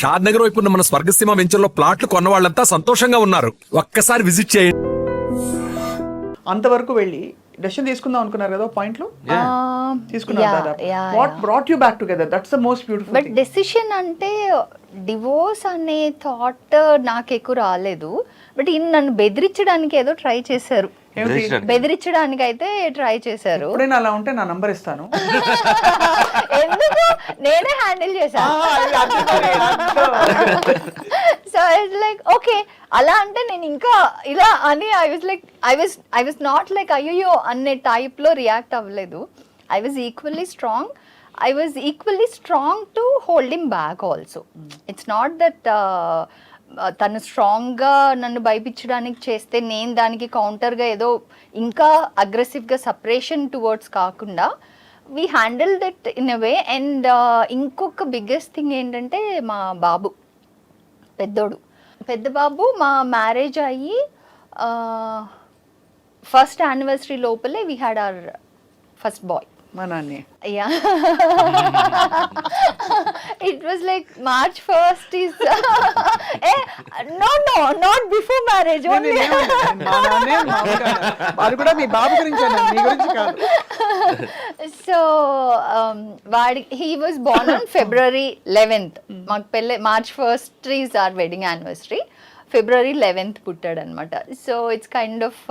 షాద్ నగర్ వైపు ఉన్న మన స్వర్గసీమ వెంచర్లో ప్లాట్లు కొన్న వాళ్ళంతా సంతోషంగా ఉన్నారు. ఒక్కసారి విజిట్ చేయండి. అంతవరకు వెళ్ళి డెసిషన్ తీసుకుందాం అనుకున్నారు కదా పాయింట్లు? తీసుకున్నారు what brought you back together that's the most beautiful but decision అంటే డివోర్స్ అనే థాట్ నాకు ఎక్కువ రాలేదు. బట్ ఈయన నన్ను బెదిరించడానికి ఏదో ట్రై చేశారు. బెదిరించడానికి. బెదిరించడానికి. అయితే ట్రై చేశారు. ఎప్పుడైనా అలా ఉంటే నా నంబర్ ఇస్తాను. ఎందుకు? నేనే హ్యాండిల్ చేశాను సో ఇట్స్ లైక్ ఓకే అలా అంటే నేను ఇంకా ఇలా అని I was like I was I was not like అయ్యో అనే type లో రియాక్ట్ అవ్వలేదు. I was equally strong I was equally strong to hold him back also it's not that తను స్ట్రాంగ్గా నన్ను భయపించడానికి చేస్తే నేను దానికి కౌంటర్గా ఏదో ఇంకా అగ్రెసివ్గా సపరేషన్ టువర్డ్స్ కాకుండా we handle that in a way and ఇంకొక బిగ్గెస్ట్ థింగ్ ఏంటంటే మా బాబు పెద్దోడు. పెద్ద బాబు మా మ్యారేజ్ అయ్యి ఫస్ట్ యానివర్సరీ లోపలే we had our first boy మా నాన్ని. Yeah it was like March first is a no no not before marriage వాళ్ళు కూడా మీ బాబు గురించి అన్నారు మీ గురించి కాదు. సో వాడి he was born on February eleventh మాకు పెళ్ళి March first is our wedding anniversary February eleventh పుట్టాడు అనమాట సో ఇట్స్ కైండ్ ఆఫ్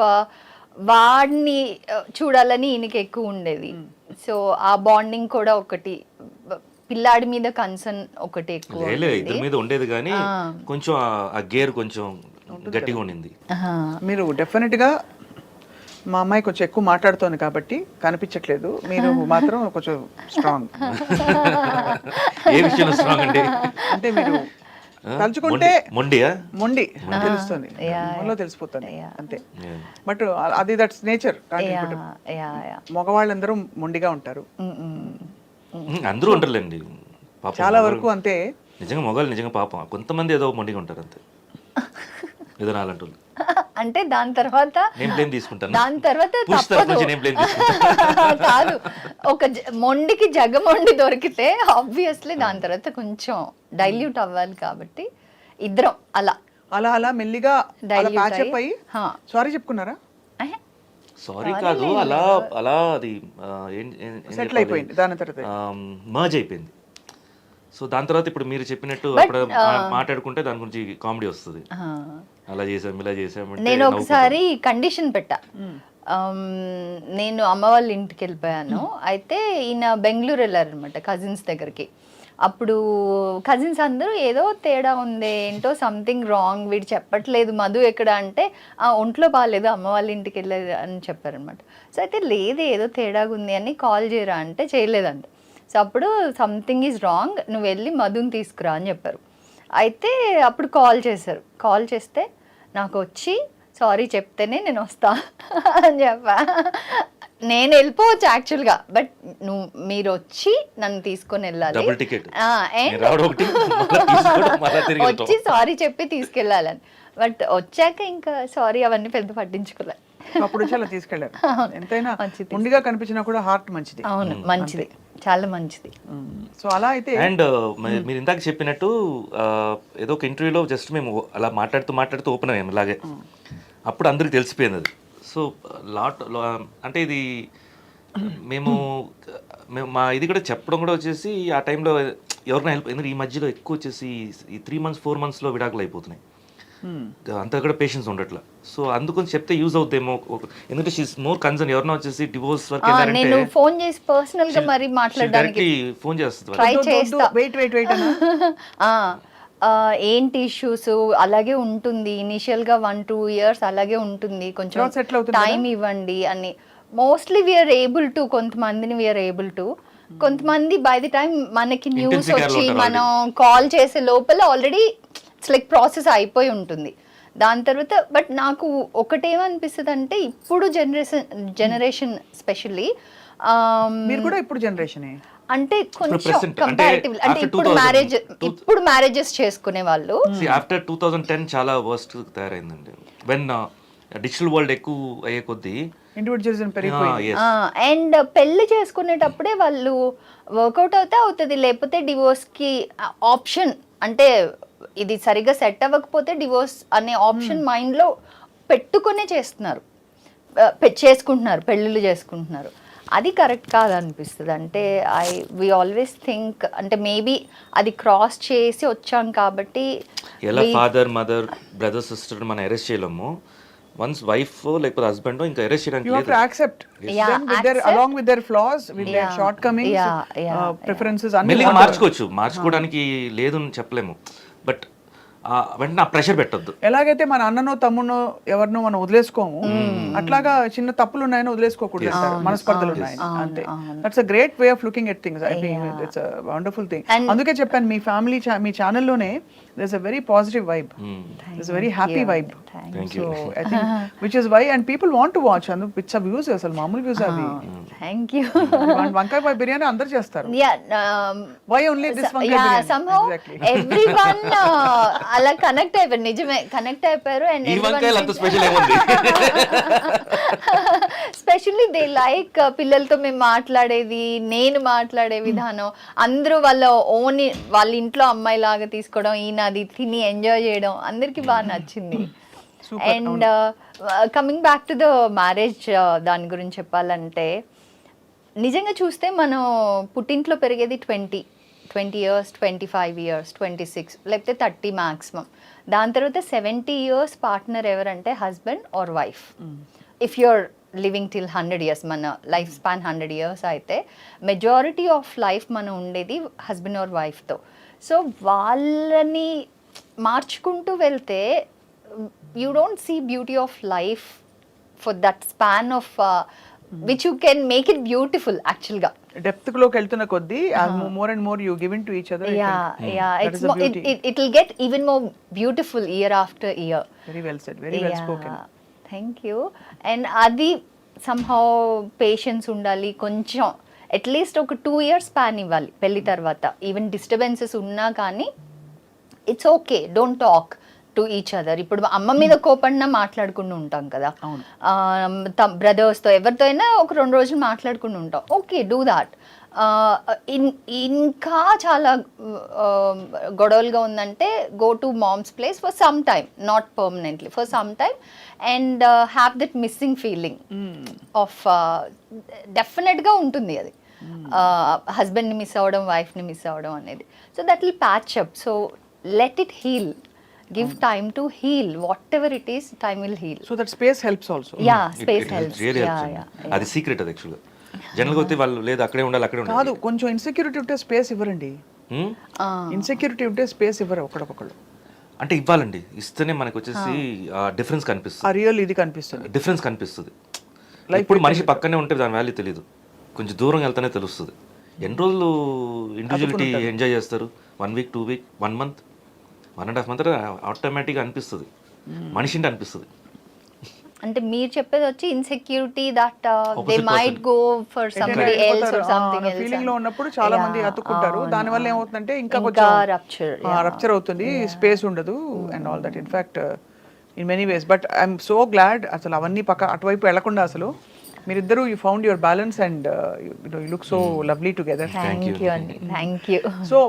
వాడిని uh, చూడాలని ఈయనకి ఎక్కువ ఉండేది. సో ఆ బాండింగ్ కూడా ఒకటి పిల్లాడి మీద కన్సర్న్ ఒకటి ఎక్కువ లేదు ఇద్దరి మీద ఉండేది కానీ కొంచెం ఆ- గేర్ కొంచెం గట్టిగా ఉండింది. మీరు డెఫినెట్గా మా అమ్మాయి కొంచెం ఎక్కువ మాట్లాడుతోంది కాబట్టి కనిపించట్లేదు. మీరు మాత్రం కొంచెం స్ట్రాంగ్. ఏ విషయంలో స్ట్రాంగ్ అండి? అంటే మీరు? తలుచుకుంటే మొండి- మొండియా? మొండి తెలుస్తుంది. మొహంలో తెలిసిపోతుంది. అంతే. బట్ అది that's nature yeah yeah yeah. మగవాళ్ళందరూ మొండిగా ఉంటారు. అందరూ ఉంటారులేండి పాపం చాలా వరకు అంతే. నిజంగా మొగాళ్ళు నిజంగా పాపం. కొంతమంది ఏదో మొండిగా ఉంటారు అంతే. ఏదో నాలంటి అంటే దాని తర్వాత నేను బ్లేమ్ తీసుకుంటాను? దాని తర్వాత కాదు. ఒక మొండికి జగమొండి దొరికితే ఆబ్వియస్లీ దాని తర్వాత కొంచెం డైల్యూట్ అవ్వాలి కాబట్టి ఇద్దరం అలా. అలా అలా మెల్లిగా. సారీ చెప్పుకున్నారా? సారీ కాదు అలా అలా అది సెటిల్? అయిపోయింది దాని తర్వాత. మర్జ్ అయిపోయింది. సో దాని తర్వాత ఇప్పుడు మీరు చెప్పినట్టు అప్పుడు మా- మాట్లాడుకుంటే దాని గురించి కామెడీ వస్తుంది. అలా చేసాం ఇలా చేసాం నేను. ఒకసారి కండిషన్ పెట్టా. Um, నేను అమ్మ వాళ్ళ ఇంటికి వెళ్ళిపోయాను. అయితే ఈయన బెంగళూరు వెళ్ళారనమాట కజిన్స్ దగ్గరికి. అప్పుడు కజిన్స్ అందరూ ఏదో తేడా ఉంది ఏంటో సంథింగ్ రాంగ్ వీడు చెప్పట్లేదు మధు ఎక్కడ అంటే "ఆ, ఒంట్లో బాగాలేదు అమ్మ వాళ్ళ ఇంటికి వెళ్ళేది అని చెప్పారనమాట సో అయితే లేదు ఏదో తేడాగా ఉంది అని కాల్ చేయరా అంటే చేయలేదంట. సో అప్పుడు సంథింగ్ ఈజ్ రాంగ్ నువ్వు వెళ్ళి మధుని తీసుకురా అని చెప్పారు. అయితే అప్పుడు కాల్ చేశారు. కాల్ చేస్తే నాకు వచ్చి సారీ చెప్తేనే నేను వస్తా అని చెప్పా. నేను వెళ్ళిపోవచ్చు యాక్చువల్గా బట్ నువ్వు మీరు వచ్చి నన్ను తీసుకొని వెళ్ళాలి. వచ్చి సారీ చెప్పి తీసుకెళ్ళాలని. బట్ వచ్చాక ఇంకా సారీ అవన్నీ పెద్ద పట్టించుకోలే. అప్పుడు వచ్చి అలా తీసుకెళ్ళారు ఎంతైనా. ముందుగా కనిపించినా కూడా హార్ట్ మంచిది. అవును మంచిది. చాలా మంచిది. సో అలా అయితే అండ్ మీరు ఇందాక చెప్పినట్టు ఆ, ఏదో ఒక ఇంటర్వ్యూలో జస్ట్ మేము అలా మాట్లాడుతూ మాట్లాడుతూ ఓపెన్ అయ్యాము ఇలాగే. అప్పుడు అందరికి తెలిసిపోయింది అది సో లాట్ అంటే ఇది మేము మేము మా ఇది కూడా చెప్పడం కూడా వచ్చేసి ఆ టైంలో ఎవరినైనా హెల్ప్ ఎందుకంటే ఈ మధ్యలో ఎక్కువ వచ్చేసి ఈ త్రీ మంత్స్ ఫోర్ మంత్స్లో విడాకులు అయిపోతున్నాయి. అంతా కూడా పేషెన్స్ ఉండట్లా. సో అందుకని చెప్తే యూజ్ అవుతాయేమో ఎందుకంటే షీస్ మోర్ కన్సర్న్ ఎవరినో వచ్చేసి డివోర్స్ వరకు నేను ఫోన్ చేసి పర్సనల్గా మరి మాట్లాడడానికి ఫోన్ చేస్తుంది వెయిట్ వెయిట్ వెయిట్ అన్న? ఆ, ఆ, ఏంటి ఇష్యూస్ అలాగే ఉంటుంది. ఇనిషియల్గా వన్ టూ ఇయర్స్ అలాగే ఉంటుంది. కొంచెం టైం ఇవ్వండి అని. మోస్ట్లీ వీఆర్ ఏబుల్ టు కొంతమందిని వీఆర్ ఏబుల్ టు కొంతమంది బై ది టైం మనకి న్యూస్ వచ్చి మనం కాల్ చేసే లోపల ఆల్రెడీ ఇట్స్ లైక్ ప్రాసెస్ అయిపోయి ఉంటుంది. దాని తర్వాత బట్ నాకు ఒకటేమనిపిస్తుంది అంటే ఇప్పుడు జనరేషన్ జనరేషన్ స్పెషల్లీ మీరు కూడా ఇప్పుడు జనరేషన్ అంటే కొంచెం కంపారిటివ్ అంటే ఇప్పుడు 2000, మ్యారేజ్ ఇప్పుడు మ్యారేజెస్ చేసుకునే వాళ్ళు. ఆఫ్టర్ టూ థౌజండ్ టెన్ చాలా వర్స్ట్ తయారైందండి. వెన్ డిజిటల్ వరల్డ్ ఎక్కువ అయ్యే కొద్దీ ఇండివిజువలిజం ah. అండ్ పెళ్ళి చేసుకునేటప్పుడే వాళ్ళు వర్కౌట్ అవుతే అవుతుంది. లేకపోతే డివోర్స్కి ఆప్షన్ అంటే ఇది సరిగ్గా సెట్ అవ్వకపోతే డివోర్స్ అనే ఆప్షన్ మైండ్లో పెట్టుకునే చేస్తున్నారు. చేసుకుంటున్నారు పెళ్ళిళ్ళు చేసుకుంటున్నారు. అది కరెక్ట్ కాదనిపిస్తుంది. అంటే ఐ వి ఆల్వేస్ థింక్ అంటే మేబీ అది క్రాస్ చేసి వచ్చాం కాబట్టి ఎలా we- father mother brother sister మనం అరెస్ట్ చేయలేము. వన్స్ వైఫ్ లేకపోతే హస్బెండ్ ఇంకా అరెస్ట్ చేయడానికి along with their flaws, with their Yeah, shortcomings, yeah, yeah, uh, yeah. preferences, అన్ని. మార్చుకోవచ్చు. మార్చుకోవడానికి లేదు అని చెప్పలేము. బట్ వెంటనే ప్రెషర్ పెట్టొద్దు. ఎలాగైతే మన అన్ననో తమ్మునో ఎవరినో మనం వదిలేసుకోము అట్లాగా చిన్న తప్పులు ఉన్నాయని వదిలేసుకోకూడదు అంటారు. మనస్పర్ధలు ఉన్నాయని అంతే. That's a great way of looking at things I think it's wonderful thing అందుకే చెప్పాను మీ ఫ్యామిలీ మీ ఛానల్లోనే there's a very positive vibe there's very happy vibe Thank so I think which is why and people want to watch అందు పిచ్చ views అసలు మామూలు views అవి thank you వంకాయ పాయ బిర్యానీ అందరు చేస్తారు యా వై ఓన్లీ దిస్ వంకాయ ఎగ్జాక్ట్లీ ఎవ్రీవన్ అలా కనెక్ట్ అయిపోయారు. నిజమే కనెక్ట్ అయిపోయారు అండ్ ఈ వంకాయలు అంత స్పెషల్ ఏముంది? స్పెషల్లీ దే లైక్ పిల్లలతో మేము మాట్లాడేది నేను మాట్లాడే విధానం అందరూ వాళ్ళ ఓన్ వాళ్ళ ఇంట్లో అమ్మాయి లాగా తీసుకోవడం ఈయన అది తిని ఎంజాయ్ చేయడం అందరికి బాగా నచ్చింది. And coming back to the marriage దాని గురించి చెప్పాలంటే నిజంగా చూస్తే మనం పుట్టింట్లో పెరిగేది twenty twenty years twenty five years twenty six లేకపోతే థర్టీ మ్యాక్సిమం దాని తర్వాత సెవెంటీ ఇయర్స్ పార్ట్నర్ ఎవరంటే husband or wife if you're living till hundred years మన లైఫ్ స్పాన్ హండ్రెడ్ ఇయర్స్ అయితే మెజారిటీ ఆఫ్ లైఫ్ మనం ఉండేది హస్బెండ్ ఆర్ వైఫ్తో so వాళ్ళని మార్చుకుంటూ వెళ్తే you don't see beauty of life for that span of which you can make it beautiful యాక్చువల్గా డెప్త్లోకి వెళ్తున్న కొద్దీ more and more you give in to each other mo- it, beauty. it, it'll get even more beautiful year after year. Very well said very well spoken thank you and అది somehow patience ఉండాలి కొంచెం at least ఒక two years pan ఇవ్వాలి పెళ్ళి తర్వాత. Even disturbances ఉన్నా కానీ it's okay don't talk to each other. ఇప్పుడు అమ్మ మీద కోపడినా మాట్లాడుకుంటూ ఉంటాం కదా. బ్రదర్స్తో ఎవరితో అయినా ఒక రెండు రోజులు మాట్లాడుకుంటూ ఉంటాం. Okay do that. ఇంకా చాలా గొడవలుగా ఉందంటే go to mom's place for some time not permanently for some time. And have that missing feeling of డెఫినెట్గా ఉంటుంది అది. హస్బెండ్ని మిస్ అవ్వడం వైఫ్ని మిస్ అవ్వడం అనేది. So that will patch up. So let it heal. Give time to heal whatever it is time will heal so that space helps also yeah It- space it helps yeah yeah. అది secret అది యాక్చువల్గా జనరల్గా అయితే వాళ్ళు లేదు అక్కడే ఉండాలి అక్కడే కాదు ఉండాలి కొంచెం ఇన్సెక్యూరిటీ ఉంటే స్పేస్ ఇవ్వరండి. Hmm? ఇన్సెక్యూరిటీ ఉంటే స్పేస్ ఇవ్వరు ఒకడొకళ్ళు అంటే ఇవ్వాలండి. ఇస్తేనే మనకు వచ్చేసి డిఫరెన్స్ కనిపిస్తుంది. రియల్ ఇది కనిపిస్తుంది. డిఫరెన్స్ కనిపిస్తుంది. ఇప్పుడు మనిషి పక్కనే ఉంటే దాని వాల్యూ తెలియదు కొంచెం దూరం వెళ్తానే తెలుస్తుంది. ఎన్ని రోజులు ఇండివిజువలిటీ ఎంజాయ్ చేస్తారు? One week two week one month one and half month ఆటోమేటిక్గా అనిపిస్తుంది. మనిషింటి అనిపిస్తుంది. అంటే మీరు చెప్పేది వచ్చి insecurity that they might go for somebody else or something else ఫీలింగ్లో ఉన్నప్పుడు చాలా మంది అతుక్కుంటారు. దాని వల్ల ఏమవుతుందంటే ఇంకా కొంచెం rupture, రప్చర్ అవుతుంది. స్పేస్ ఉండదు and all that in fact in many ways but I'm so glad అసలు అవన్నీ పక్క అటువైపు వెళ్ళకుండా అసలు మీరిద్దరూ you found your balance and you look so lovely together thank you అండి థ్యాంక్ యూ సో